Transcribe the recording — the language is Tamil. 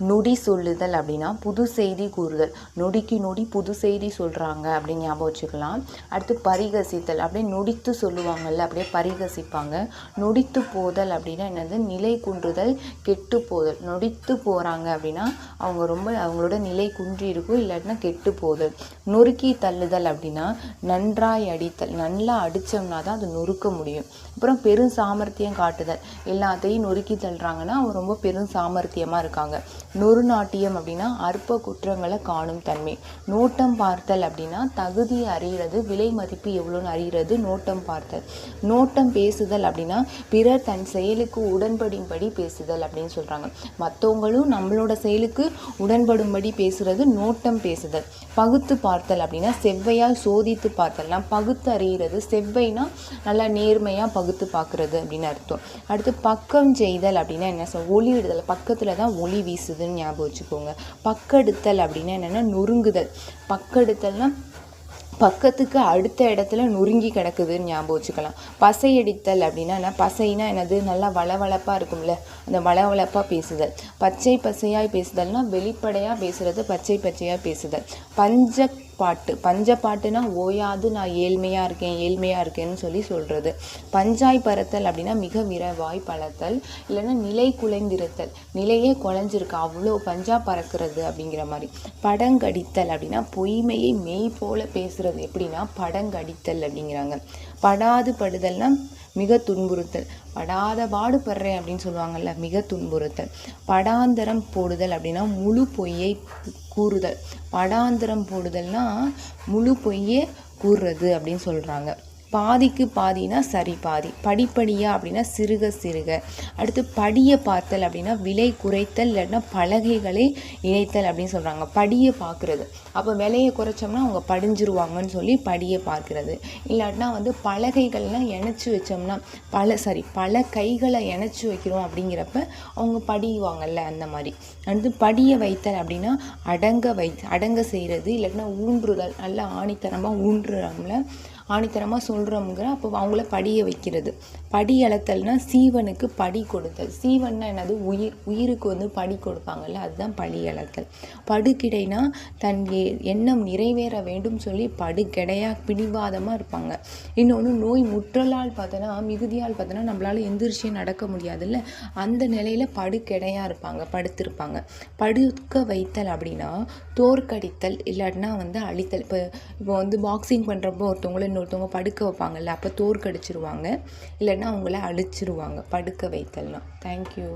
நொடி சொல்லுதல் அப்படின்னா புது செய்தி கூறுதல். நொடிக்கு நொடி புது செய்தி சொல்கிறாங்க அப்படின்னு ஞாபகம் வச்சுக்கலாம். அடுத்து பரிகசித்தல் அப்படியே நொடித்து சொல்லுவாங்கல்ல அப்படியே பரிகசிப்பாங்க. நொடித்து போதல் அப்படின்னா என்னது? நிலை குன்றுதல் கெட்டு போதல். நொடித்து போகிறாங்க அப்படின்னா அவங்க ரொம்ப அவங்களோட நிலை குன்றி இருக்கும் இல்லாட்டினா கெட்டு போதல். நொறுக்கி தள்ளுதல் அப்படின்னா நன்றாய் அடித்தல். நல்லா அடித்தோம்னா தான் அது நொறுக்க முடியும். அப்புறம் பெரும் சாமர்த்தியம் காட்டுதல். எல்லாத்தையும் நொறுக்கி தள்ளுறாங்கன்னா அவங்க ரொம்ப பெரும் சாமர்த்தியமாக இருக்காங்க. நொறுநாட்டியம் அப்படின்னா அற்ப குற்றங்களை காணும் தன்மை. நோட்டம் பார்த்தல் அப்படின்னா தகுதியை அறிகிறது விலை மதிப்பு எவ்வளோன்னு அறிகிறது நோட்டம் பார்த்தல். நோட்டம் பேசுதல் அப்படின்னா பிறர் தன் செயலுக்கு உடன்படும்படி பேசுதல் அப்படின்னு சொல்கிறாங்க மற்றவங்களும் நம்மளோட செயலுக்கு உடன்படும்படி பேசுகிறது நோட்டம் பேசுதல். பகுத்து பார்த்தல் அப்படின்னா செவ்வையால் சோதித்து பார்த்தல்னா பகுத்து அறிகிறது செவ்வைனா நல்லா நேர்மையாக பகுத்து பார்க்குறது அப்படின்னு அர்த்தம். அடுத்து பக்கம் செய்தல் அப்படின்னா என்ன சொல் ஒளியிடுதல் பக்கத்தில் தான் ஒளி வீசுது. வருதுன்னு ஞாபகம் வச்சுக்கோங்க. பக்கெடுத்தல் அப்படின்னா என்னென்னா நொறுங்குதல். பக்கெடுத்தல்னா பக்கத்துக்கு அடுத்த இடத்துல நொறுங்கி கிடக்குதுன்னு ஞாபகம் வச்சுக்கலாம். பசையடித்தல் அப்படின்னா என்ன? பசைனா என்னது? நல்லா வளவளப்பாக இருக்கும்ல. அந்த வளவளப்பாக பேசுதல். பச்சை பசையாய் பேசுதல்னா வெளிப்படையாக பேசுறது பச்சை பச்சையாக பேசுதல். பஞ்ச பாட்டு. பஞ்ச பாட்டுனா ஓயாது நான் ஏழ்மையாக இருக்கேன் ஏழ்மையாக இருக்கேன்னு சொல்லி சொல்கிறது பஞ்சாய் பறத்தல் அப்படின்னா மிக விரைவாய் பழத்தல். இல்லைன்னா நிலை குலைந்திருத்தல். நிலையே குலைஞ்சிருக்கு. அவ்வளோ பஞ்சா பறக்கிறது அப்படிங்கிற மாதிரி. படங்கடித்தல் அப்படின்னா பொய்மையை மெய் போல பேசுகிறது எப்படின்னா படங்கடித்தல் அப்படிங்கிறாங்க. படாது படுதல்னா மிக துன்புறுத்தல். படாத பாடுபடுறேன் அப்படின்னு சொல்லுவாங்கல்ல மிக துன்புறுத்தல். படாந்தரம் போடுதல் அப்படின்னா முழு பொய்யை கூறுதல். படாந்தரம் போடுதல்னா முழு பொய்யே கூறுறது அப்படின்னு சொல்கிறாங்க பாதிக்கு பாதினா சரி பாதி. படிப்படியாக அப்படின்னா சிறுக சிறுக. அடுத்து படியை பார்த்தல் அப்படின்னா விலை குறைத்தல் இல்லைன்னா பலகைகளை இணைத்தல் அப்படின்னு சொல்கிறாங்க படியை பார்க்குறது. அப்போ விலையை குறைச்சோம்னா அவங்க படிஞ்சிருவாங்கன்னு சொல்லி படியை பார்க்குறது. இல்லாட்டினா வந்து பலகைகள்லாம் இணைச்சி வச்சோம்னா பல சாரி பல கைகளை இணைச்சி வைக்கிறோம் அப்படிங்கிறப்ப அவங்க படிவாங்கல்ல அந்த மாதிரி. அடுத்து படியை வைத்தல் அப்படின்னா அடங்க வை அடங்க செய்கிறது இல்லாட்டினா ஊன்றுதல் நல்லா ஆணித்தனமாக ஊன்றுறாங்கள ஆணித்தரமாக சொல்கிறோங்கிற அப்போ அவங்கள படிய வைக்கிறது. படி அளத்தல்னா சீவனுக்கு படி கொடுத்தல். சீவன்னா என்னது? உயிர் உயிருக்கு வந்து படி கொடுப்பாங்கல்ல அதுதான் படி அளத்தல். படுகிடைனா தன் எண்ணம் நிறைவேற வேண்டும் சொல்லி படுகிடையாக பிடிவாதமாக இருப்பாங்க. இன்னொன்று நோய் முற்றலால் பார்த்தோன்னா மிகுதியால் பார்த்தோன்னா நம்மளால் எந்திரிச்சே நடக்க முடியாதுல்ல அந்த நிலையில் படுகிடையாக இருப்பாங்க படுத்திருப்பாங்க. படுக்க வைத்தல் அப்படின்னா தோற்கடித்தல் இல்லாட்டினா வந்து அழித்தல். இப்போ இப்போ வந்து பாக்ஸிங் பண்ணுறப்போ ஒருத்தவங்கள இன்னொருத்தவங்க படுக்க வைப்பாங்கல்ல அப்போ தோற்கடிச்சிருவாங்க. இல்லைன்னா அவங்கள அழிச்சிருவாங்க. படுக்க வைத்தல்னா. தேங்க்யூ